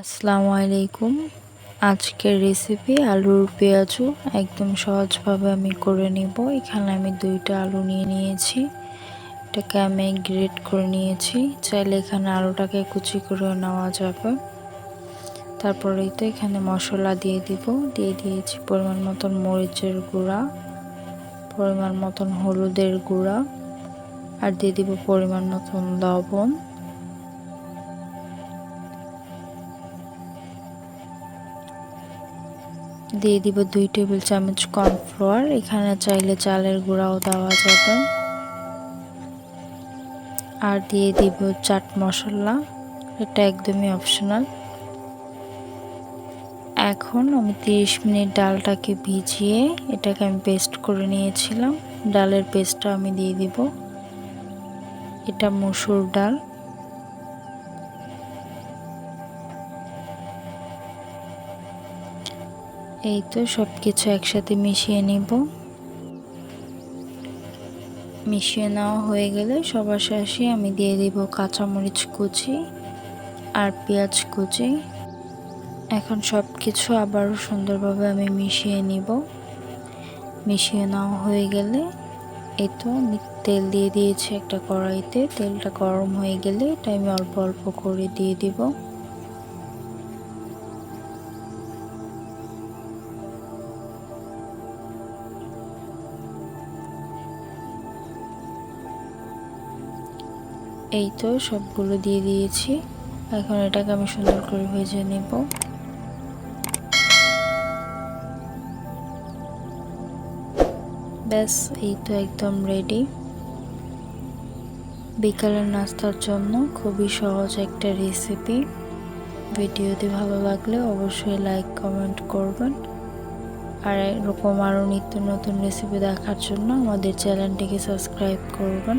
আসসালামু আলাইকুম। আজকের রেসিপি আলুর পেঁয়াজু। একদম সহজভাবে আমি করে নিব। এখানে আমি দুইটা আলু নিয়ে নিয়েছি। এটাকে আমি গ্রেট করে নিয়েছি। চাইলে এখানে আলুটাকে কুচি করে নেওয়া যাবে। তারপরেই তো এখানে মশলা দিয়ে দিব। দিয়ে দিয়েছি পরিমাণ মতন মরিচের গুঁড়া, পরিমাণ মতন হলুদের গুঁড়া, আর দিয়ে দিব পরিমাণ মতন লবণ। দিয়ে দিব দুই টেবিল চামচ কর্নফ্লাওয়ার এখানে চাইলে চালের গুঁড়াও দেওয়া যাবে। আর দিয়ে দিব চাট মশলা। এটা একদমই অপশনাল এখন আমি তিরিশ মিনিট ডালটাকে ভিজিয়ে এটাকে আমি পেস্ট করে নিয়েছিলাম। ডালের পেস্টটা আমি দিয়ে দিব। এটা মসুর ডাল। এই তো সব কিছু একসাথে মিশিয়ে নিব। মিশিয়ে নেওয়া হয়ে গেলে সবার শেষে আমি দিয়ে দিব কাঁচামরিচ কুচি আর পেঁয়াজ কুচি। এখন সব কিছু আবারও সুন্দরভাবে আমি মিশিয়ে নিব। মিশিয়ে নেওয়া হয়ে গেলে এই তো আমি তেল দিয়ে দিয়েছি একটা কড়াইতে। তেলটা গরম হয়ে গেলে এটা আমি অল্প অল্প করে দিয়ে দিব। এই তো সবগুলো দিয়ে দিয়েছি। এখন এটাকে আমি সুন্দর করে ভেজে নেব। ব্যাস, এই তো একদম রেডি বিকালের নাস্তার জন্য খুবই সহজ একটা রেসিপি ভিডিওটি ভালো লাগলে অবশ্যই লাইক কমেন্ট করবেন। আর এরকম আরও নিত্য নতুন রেসিপি দেখার জন্য আমাদের চ্যানেলটিকে সাবস্ক্রাইব করবেন।